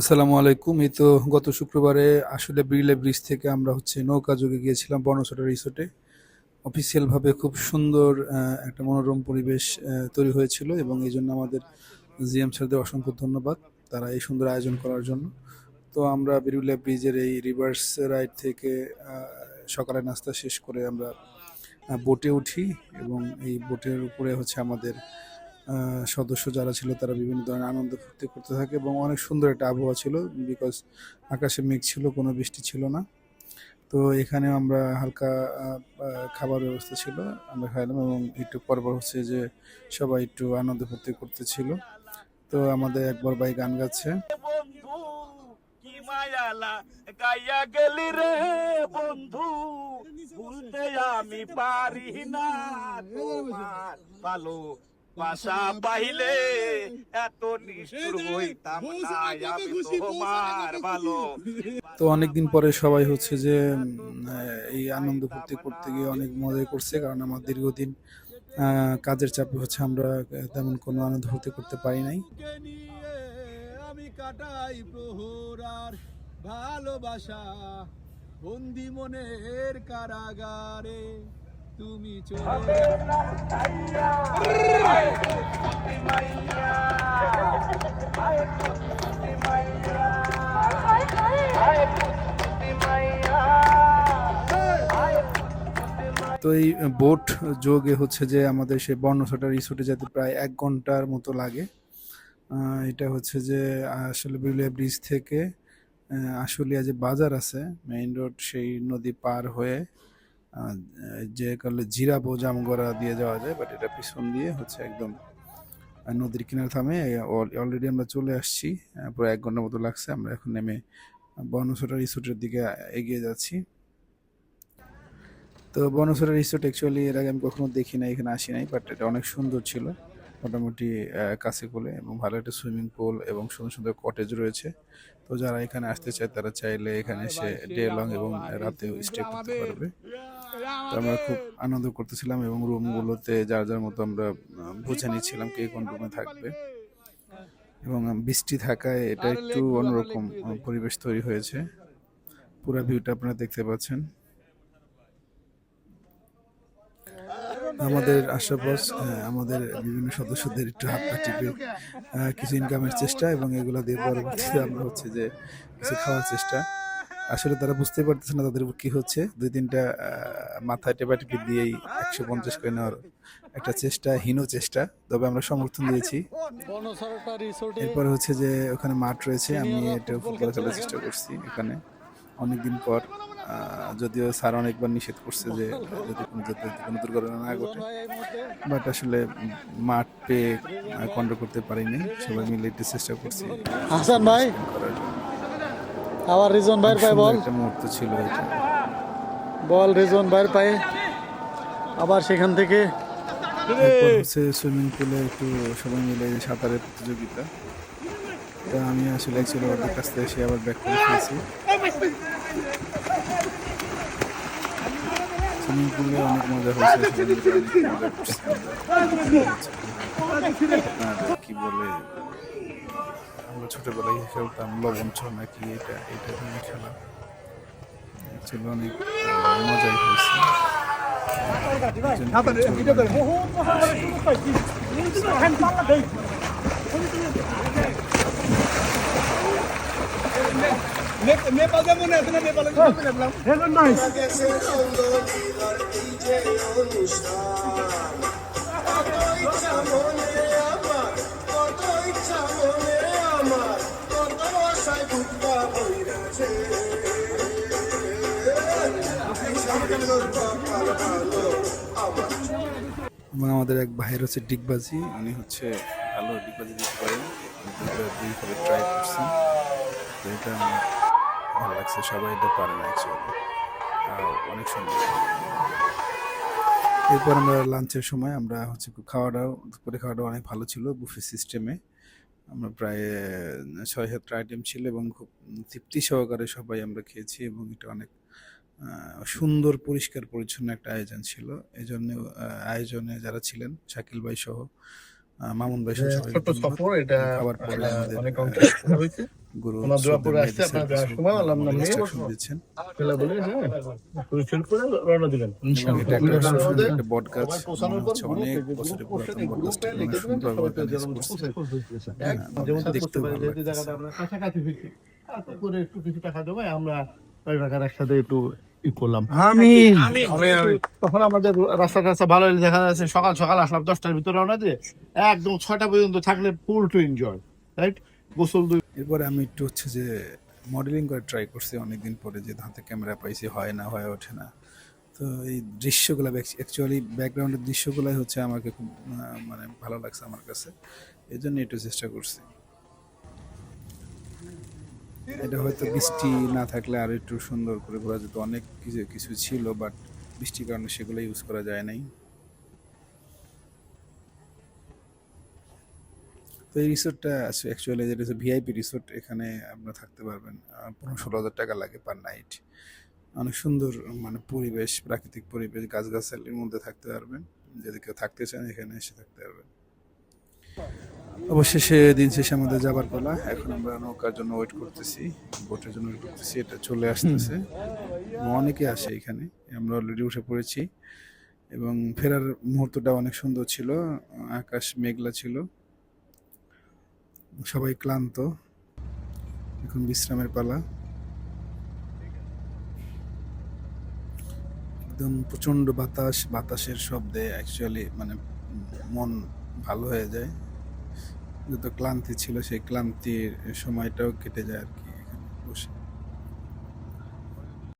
আসসালামু আলাইকুম। এই তো গত শুক্রবারে আসলে বিড়লা ব্রিজ থেকে আমরা হচ্ছে নৌকা যোগে গিয়েছিলাম বর্ণচটা রিসোর্টে। অফিসিয়ালভাবে খুব সুন্দর একটা মনোরম পরিবেশ তৈরি হয়েছিল এবং এই জন্য আমাদের জিএম স্যারদের অসংখ্য ধন্যবাদ তারা এই সুন্দর আয়োজন করার জন্য। তো আমরা বিরুলিয়া ব্রিজের এই রিভার্স রাইড থেকে সকালে নাস্তা শেষ করে আমরা বোটে উঠি এবং এই বোটের উপরে হচ্ছে আমাদের সদস্য যারা ছিল তারা বিভিন্ন ধরনের আনন্দ ফুর্তি করতে থাকে এবং অনেক সুন্দর একটা আবহাওয়া ছিল বিকজ আকাশে মেঘ ছিল, কোনো বৃষ্টি ছিল না। তো এখানে আমরা হালকা খাবার ব্যবস্থা ছিল, আমরা খাইলাম এবং একটু পরপর হচ্ছে যে সবাই একটু আনন্দ ফুর্তি করতেছিল। তো আমাদের একবার ভাই গান গাচ্ছে। বন্ধু আমি পারি না ভালো বাসা পাইলে এত নিষ্ঠুর হইতাম না আমি তোমার ভালো। তো অনেকদিন পরে সবাই হচ্ছে যে এই আনন্দ ফুর্তি করতে গিয়ে অনেক মজা করছে কারণ আমার দীর্ঘদিন কাজের চাপে হচ্ছে আমরা তেমন কোনো আনন্দ ফুর্তি করতে পারি নাই। আমি কাটাই প্রহর আর ভালোবাসা বন্দি মনের কারাগারে। তুমি চলে তো এই বোট যোগে হচ্ছে যে আমাদের সেই বর্ণছটা রিসোর্টে যেতে প্রায় এক ঘণ্টার মতো লাগে। এটা হচ্ছে যে আসলে বিলুয়া ব্রিজ থেকে আশুলিয়া যে বাজার আছে মেইন রোড সেই নদী পার হয়ে আহ, করলে জিরা বোজাম গড়া দিয়ে যাওয়া যায় বাট এটা পিছন দিয়ে হচ্ছে একদম নদীর কিনারে থামে। অলরেডি আমরা চলে আসছি পুরো এক ঘণ্টার মতো লাগছে আমরা এখন নেমে বনসোটা রিসোর্টের দিকে এগিয়ে যাচ্ছি। তো বনসোটা রিসোর্ট অ্যাকচুয়ালি এর আগে আমি কখনো দেখি নাই এখানে আসি নাই বাট এটা অনেক সুন্দর ছিল। মোটামুটি কাছে কোলে এবং ভালো একটা সুইমিং পুল এবং সুন্দর সুন্দর কটেজ রয়েছে। তো যারা এখানে আসতে চায়, তারা চাইলে এখানে এসে ডে লং এবং রাতে স্টে করতে পারবে। তো আমরা খুব আনন্দ করতেছিলাম এবং রুমগুলোতে যার যার মতো আমরা বুঝে নিচ্ছিলাম কে কোন রুমে থাকবে। এবং বৃষ্টি থাকায় এটা একটু অন্যরকম পরিবেশ তৈরি হয়েছে। পুরো ভিউটা আপনারা দেখতে পাচ্ছেন। আমাদের আশাপাশ আমাদের বিভিন্ন সদস্যদের একটু হাত পা টিপে কিছু ইনকামের চেষ্টা এবং এগুলো দিয়ে পরবর্তীতে আমরা হচ্ছে যে কিছু খাওয়ার চেষ্টা। আসলে তারা বুঝতে পারতেছে না তাদের কি হচ্ছে। দুই তিনটা আহ, মাথায় টেপা টিপি দিয়েই একশো পঞ্চাশ করে নেওয়ার একটা চেষ্টা হীন চেষ্টা তবে আমরা সমর্থন দিয়েছি। এরপর হচ্ছে যে ওখানে মাঠ রয়েছে আমি এটা ফুটবল খেলার চেষ্টা করছি এখানে। অনেকদিন পর যদিও স্যার অনেকবার নিষেধ করছে যে যদি কোনো যাতে কোনো দুর্ঘটনা না ঘটে। বাট আসলে মাঠ পেয়ে কন্ট্রোল করতে পারিনি সবাই মিলে একটু চেষ্টা করছি। হাসান ভাই আবার রিজন ভাইয়ের পায়ে বল। একটা মুহূর্ত ছিল এটা। বল রিজন ভাইয়ের পায়ে। আবার সেখান থেকে। হচ্ছে সুইমিং পুলে একটু সবাই মিলে সাঁতারের প্রতিযোগিতা। তা আমি আসলে অ্যাকচুয়ালি ওদের কাছ থেকে এসে আবার ব্যাক করে ফেলছি। সুইমিং পুলে অনেক মজা হয়েছে কি বলে, আমরা ছোটবেলায় খেলতাম লবণ ছ নাকি এটা এটা নিয়ে খেলা। ছিল অনেক মজাই হয়েছে। নেপাল যাব না এখানে নেপালে এবং আমাদের এক ভাইয়ের হচ্ছে ডিগবাজি উনি হচ্ছে ভালো ডিগবাজি দিতে পারেন। দুইভাবে ট্রাই করছেন তো এটা আমার ভালো লাগছে সবাই এটা পারে না অ্যাকচুয়ালি অনেক সুন্দর। এরপর আমরা লাঞ্চের সময় আমরা হচ্ছে খুব খাওয়াটাও দুপুরে খাওয়াটা অনেক ভালো ছিল বুফে সিস্টেমে। আমরা প্রায় ছয় সাতটা আইটেম ছিল এবং খুব তৃপ্তি সহকারে সবাই আমরা খেয়েছি এবং এটা অনেক সুন্দর পরিষ্কার পরিচ্ছন্ন একটা আয়োজন ছিল। এই জন্য আয়োজনে যারা ছিলেন শাকিল ভাই সহ মামুন ভাই সহ খাবার পরে আমাদের গুরু আসছে, আপনার দিবেন ইনশাআল্লাহ। বট গাছ। অনেক বছরের পুরাতন বট গাছটা সুন্দর। জায়গাটা আমরা কাছাকাছি একটু কিছু টাকা আমরা ওই টাকার একসাথে একটু করলাম। তখন আমাদের রাস্তা টাস্তা ভালো দেখা যাচ্ছে সকাল সকাল আসলাম দশটার ভিতরে রওনা দিয়ে একদম ছয়টা পর্যন্ত থাকলে ফুল টু এনজয় রাইট গোসল দুই এরপরে আমি একটু হচ্ছে যে মডেলিং করে ট্রাই করছি অনেকদিন পরে যে হাতে ক্যামেরা পাইছি, হয় না, হয়ে ওঠে না। তো এই দৃশ্যগুলো অ্যাকচুয়ালি ব্যাকগ্রাউন্ডের দৃশ্যগুলোই হচ্ছে আমাকে খুব মানে ভালো লাগছে আমার কাছে। এই জন্য একটু চেষ্টা করছি। এটা হয়তো বৃষ্টি না থাকলে আর একটু সুন্দর করে ঘোরা যেত। অনেক কিছু কিছু ছিল বাট বৃষ্টির কারণে সেগুলো ইউজ করা যায় নাই। তো এই রিসোর্টটা আছে অ্যাকচুয়ালি যেটা হচ্ছে ভিআইপি রিসোর্ট এখানে আপনারা থাকতে পারবেন। পনেরো ষোলো হাজার টাকা লাগে পার নাইট অনেক সুন্দর মানে পরিবেশ প্রাকৃতিক পরিবেশ গাছগাছালির মধ্যে থাকতে পারবেন। যদি কেউ থাকতে চান এখানে এসে থাকতে পারবেন। অবশেষে দিন শেষে আমাদের যাবার পালা। এখন আমরা নৌকার জন্য ওয়েট করতেছি বোটের জন্য ওয়েট করতেছি এটা চলে আসতেছে। অনেকে আসে এখানে আমরা অলরেডি উঠে পড়েছি। এবং ফেরার মুহূর্তটা অনেক সুন্দর ছিল। আকাশ মেঘলা ছিল। সবাই ক্লান্ত। এখন বিশ্রামের পালা। একদম প্রচণ্ড বাতাস, বাতাসের শব্দে অ্যাকচুয়ালি মানে মন ভালো হয়ে যায়। যত ক্লান্তি ছিল সেই ক্লান্তির সময়টাও কেটে যায় আর কি বসে।